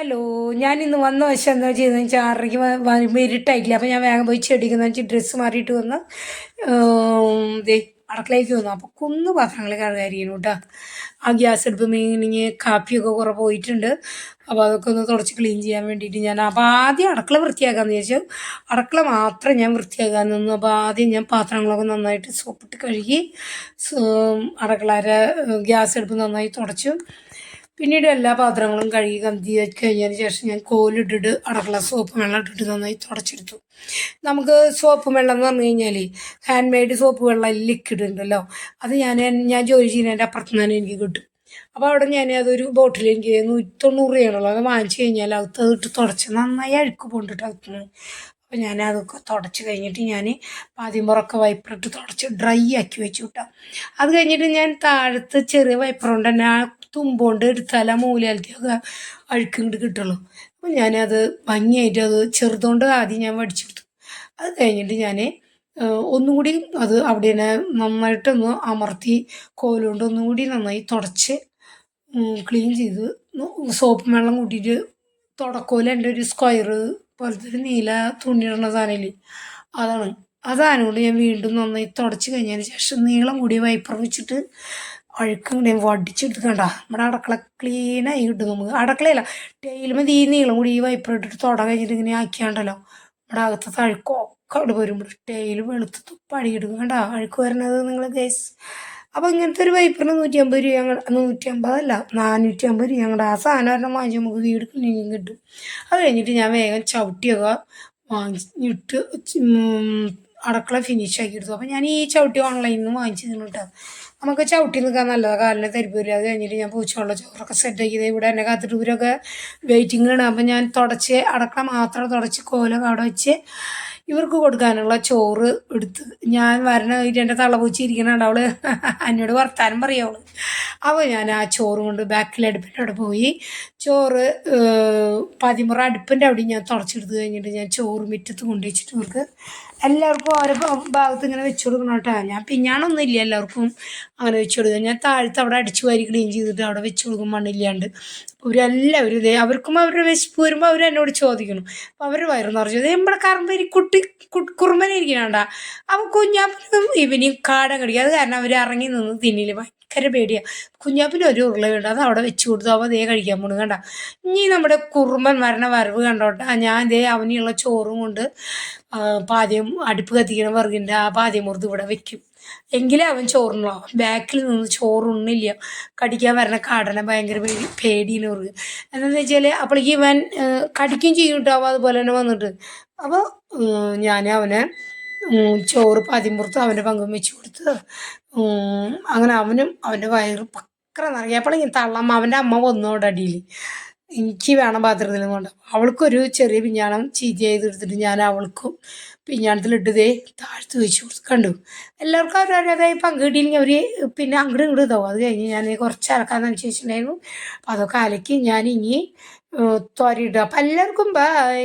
Hello ഞാൻ ഇന്ന് വന്ന വശം എന്താ ചെയ്തതെന്ന് വെച്ചാൽ ആറരയ്ക്ക് വരുമ്പോൾ ഇരുട്ടായിട്ടില്ല? അപ്പോൾ ഞാൻ വേഗം പോയി ചെടിക്കുന്ന വെച്ചാൽ ഡ്രസ്സ് മാറിയിട്ട് വന്ന് ദേ അടുക്കളയിലേക്ക് വന്നു. അപ്പോൾ കുന്ന് പാത്രങ്ങൾ കഴുകായിരിക്കുന്നു കേട്ടോ ആ ഗ്യാസ് എടുപ്പ് മീനിങ് കാപ്പിയൊക്കെ കുറേ പോയിട്ടുണ്ട്. അപ്പോൾ അതൊക്കെ ഒന്ന് തുടച്ച് ക്ലീൻ ചെയ്യാൻ വേണ്ടിയിട്ട് ഞാൻ അപ്പോൾ ആദ്യം അടുക്കള വൃത്തിയാക്കാമെന്ന് ചോദിച്ചു അടുക്കള മാത്രം ഞാൻ വൃത്തിയാക്കാൻ നിന്നു. അപ്പോൾ ആദ്യം ഞാൻ പാത്രങ്ങളൊക്കെ നന്നായിട്ട് സോപ്പിട്ട് കഴുകി അടുക്കളയുടെ ഗ്യാസ് എടുപ്പ് നന്നായി തുടച്ചു. പിന്നീട് എല്ലാ പാത്രങ്ങളും കഴുകി കന്തി കഴിഞ്ഞതിന് ശേഷം ഞാൻ കോലിട്ടിട്ട് അടക്കള സോപ്പ് വെള്ളം ഇട്ടിട്ട് നന്നായി തുടച്ചെടുത്തു. നമുക്ക് സോപ്പ് വെള്ളം എന്ന് പറഞ്ഞു കഴിഞ്ഞാൽ ഹാൻഡ് മെയ്ഡ് സോപ്പ് വെള്ളം ലിക്വിഡ് ഉണ്ടല്ലോ. അത് ഞാൻ ഞാൻ ജോലി ചെയ്യുന്നതിന്റെ അപ്പുറത്ത് തന്നെ എനിക്ക് കിട്ടും. അപ്പോൾ അവിടെ ഞാൻ അതൊരു ബോട്ടിൽ എനിക്ക് നൂറ്റി തൊണ്ണൂറ് അത് വാങ്ങിച്ചു കഴിഞ്ഞാൽ അകത്ത് ഇട്ട് തുടച്ച് നന്നായി അഴുക്ക് പോണ്ടിട്ട് അകത്തുനിന്ന് അപ്പോൾ ഞാൻ അതൊക്കെ തുടച്ച് കഴിഞ്ഞിട്ട് ഞാൻ പാതിമുറൊക്കെ വൈപ്പറിട്ട് തുടച്ച് ഡ്രൈ ആക്കി വെച്ചു കിട്ടാം അത് കഴിഞ്ഞിട്ട് ഞാൻ താഴത്ത് ചെറിയ വൈപ്പർ കൊണ്ട് തന്നെ ആ തുമ്പോണ്ട് എടുത്താൽ ആ മൂലയിലത്തെയൊക്കെ അഴുക്കിങ്ങോട്ട് കിട്ടുള്ളൂ. അപ്പോൾ ഞാനത് ഭംഗിയായിട്ട് അത് ചെറുതുകൊണ്ട് ആദ്യം ഞാൻ വടിച്ചെടുത്തു. അത് കഴിഞ്ഞിട്ട് ഞാൻ ഒന്നുകൂടി അത് അവിടെ തന്നെ നന്നായിട്ടൊന്ന് അമർത്തി കോലുകൊണ്ട് ഒന്നുകൂടി നന്നായി തുടച്ച് ക്ലീൻ ചെയ്ത് സോപ്പ് വെള്ളം കൂട്ടിയിട്ട് തുടക്കോല എന്റെ ഒരു സ്ക്വയർ പോലത്തെ ഒരു നീല തുണിയിടുന്ന സാധനമില്ലേ? അതാണ്. അതാണ് കൊണ്ട് ഞാൻ വീണ്ടും നന്നായി തുടച്ച് കഴിഞ്ഞതിന് ശേഷം നീളം കൂടി വൈപ്പർ വെച്ചിട്ട് അഴുക്കും കൂടി വടിച്ചെടുത്ത് കണ്ട നമ്മുടെ അടക്കള ക്ലീനായി കിട്ടും നമുക്ക്. അടക്കളയല്ല ടൈലുമ്പോൾ ഈ നീളം കൂടി ഈ വൈപ്പർ ഇട്ടിട്ട് തുട കഴിഞ്ഞിട്ട് ഇങ്ങനെ ആക്കിയാണ്ടല്ലോ. നമ്മുടെ അകത്തത്തെ അഴുക്കൊക്കെ അവിടെ വരുമ്പോൾ ടൈൽ വെളുത്ത് പടിയിടും കണ്ട? അഴുക്ക് വരുന്നത് നിങ്ങൾ ഗൈസ് അപ്പോൾ ഇങ്ങനത്തെ ഒരു വൈപ്പറിന് നൂറ്റി അമ്പത് രൂപ ഞങ്ങൾ നൂറ്റി അമ്പതല്ല നാനൂറ്റി അമ്പത് രൂപ ഞങ്ങളുടെ ആ സാധനം ഒരെണ്ണം വാങ്ങിച്ച് നമുക്ക് വീട് ക്ലീനിങ് കിട്ടും. അത് കഴിഞ്ഞിട്ട് ഞാൻ വേഗം ചവിട്ടിയൊക്കെ വാങ്ങിച്ചിട്ട് അടുക്കള ഫിനിഷ് ആക്കി എടുത്തു അപ്പോൾ ഞാൻ ഈ ചവിട്ടി ഓൺലൈനിൽ നിന്ന് വാങ്ങിച്ചു കേട്ടോ നമുക്ക് ചവിട്ടി നിൽക്കാൻ നല്ലതാണ് കാലിന് തരിപ്പ് വരിക അത് കഴിഞ്ഞിട്ട് ഞാൻ പൂച്ചവെള്ള ചോറൊക്കെ സെറ്റ് ആക്കിയത് ഇവിടെ എന്നെ കാത്തിട്ട് ഇവരൊക്കെ അപ്പം ഞാൻ തുടച്ച് അടക്കള മാത്രം തുടച്ച് കോലൊക്കെ അവിടെ വെച്ച് ഇവർക്ക് കൊടുക്കാനുള്ള ചോറ് എടുത്ത്. ഞാൻ വരണ എന്റെ തള്ളപൂച്ചി അവൾ എന്നോട് വർത്താനം പറയും അവ അപ്പോൾ ഞാൻ ആ ചോറ് കൊണ്ട് ബാക്കിൽ അടുപ്പിന്റെ അവിടെ പോയി. ചോറ് പതിമുറ അടുപ്പിന്റെ അവിടെ ഞാൻ തുടച്ചെടുത്ത് കഴിഞ്ഞിട്ട് ഞാൻ ചോറ് മുറ്റത്ത് കൊണ്ടുവച്ചിട്ട് ഇവർക്ക് എല്ലാവർക്കും ഓരോ ഭാഗത്ത് ഇങ്ങനെ വെച്ച് കൊടുക്കണം കേട്ടോ. ഞാൻ പിഞ്ഞാണൊന്നും ഇല്ല എല്ലാവർക്കും അങ്ങനെ വെച്ച് കൊടുക്കുക. ഞാൻ താഴത്ത് അവിടെ അടിച്ചു വാരി ക്ലീൻ ചെയ്തിട്ട് അവിടെ വെച്ച് കൊടുക്കും മണ്ണില്ലാണ്ട്. അവരെല്ലാവരും ഇതേ അവർക്കും അവരുടെ വിശപ്പ് വരുമ്പോൾ അവർ എന്നോട് ചോദിക്കണം. അപ്പോൾ അവർ വയറ് നിറച്ചു നമ്മുടെ കറമ്പരി കുട്ടി കുറുമ്പനെ ഇരിക്കണണ്ട അവൻ കുഞ്ഞാപ്പനും ഇവനെയും കാടം കടിക്കും. അത് കാരണം അവർ ഇറങ്ങി നിന്ന് തിന്നില്ല ഭയങ്കര പേടിയാണ് കുഞ്ഞാപ്പിന് ഒരു ഉരുള വേണ്ട അത് അവിടെ വെച്ച് കൊടുത്തു. അവൻ ദേ കഴിക്കാൻ പോണു കണ്ട. ഇനി നമ്മുടെ കുറുമ്പൻ മരണ വരവ് കണ്ടോട്ടെ. ഞാൻ ദേ അവനെയുള്ള ചോറും കൊണ്ട് പാദ്യം അടുപ്പ് കത്തിക്കണ വെറുകിന്റെ ആ പാദ്യം മുറുത്ത് ഇവിടെ വെക്കും. എങ്കിലേ അവൻ ചോറുള്ളൂ ബാക്കിൽ നിന്ന് ചോറുണ്ണില്ല കടിക്കാൻ വരണ കാടനെ ഭയങ്കര പേടി പേടിയിൽ പറയും എന്താണെന്ന് വെച്ചാൽ അപ്പോഴേക്ക് ഇവൻ കടിക്കും ചെയ്യും കേട്ടോ അതുപോലെ തന്നെ വന്നിട്ട്. അപ്പോൾ ഞാൻ അവനെ ചോറ് പാതിമ്പുറത്ത് അവന്റെ പങ്കും വെച്ച് കൊടുത്ത് അങ്ങനെ അവനും അവന്റെ വയറ് പക്കറ നിറയപ്പോഴെങ്കിൽ തള്ളമ്മ അവന്റെ അമ്മ വന്നോടെ അടിയിൽ എനിക്ക് വേണം പാത്രത്തിൽ കൊണ്ട് അവൾക്കൊരു ചെറിയ പിഞ്ഞാണം ചീത്ത തീർത്തിട്ട് ഞാൻ അവൾക്കും പിഞ്ഞാണത്തിലിട്ട് ദേ താഴ്ത്ത് വെച്ച്. കണ്ടു? എല്ലാവർക്കും അവരവരതായി പങ്ക് കിട്ടിയില്ലെങ്കിൽ അവർ പിന്നെ അങ്ങോട്ട് ഇങ്ങോട്ട് ഇതാവും. അത് കഴിഞ്ഞ് ഞാൻ കുറച്ച് അലക്കാന്ന് വെച്ചിട്ടുണ്ടായിരുന്നു അപ്പോൾ അതൊക്കെ അലക്കി ഞാൻ ഇനി തോരയിടുക. അപ്പം എല്ലാവർക്കും ബൈ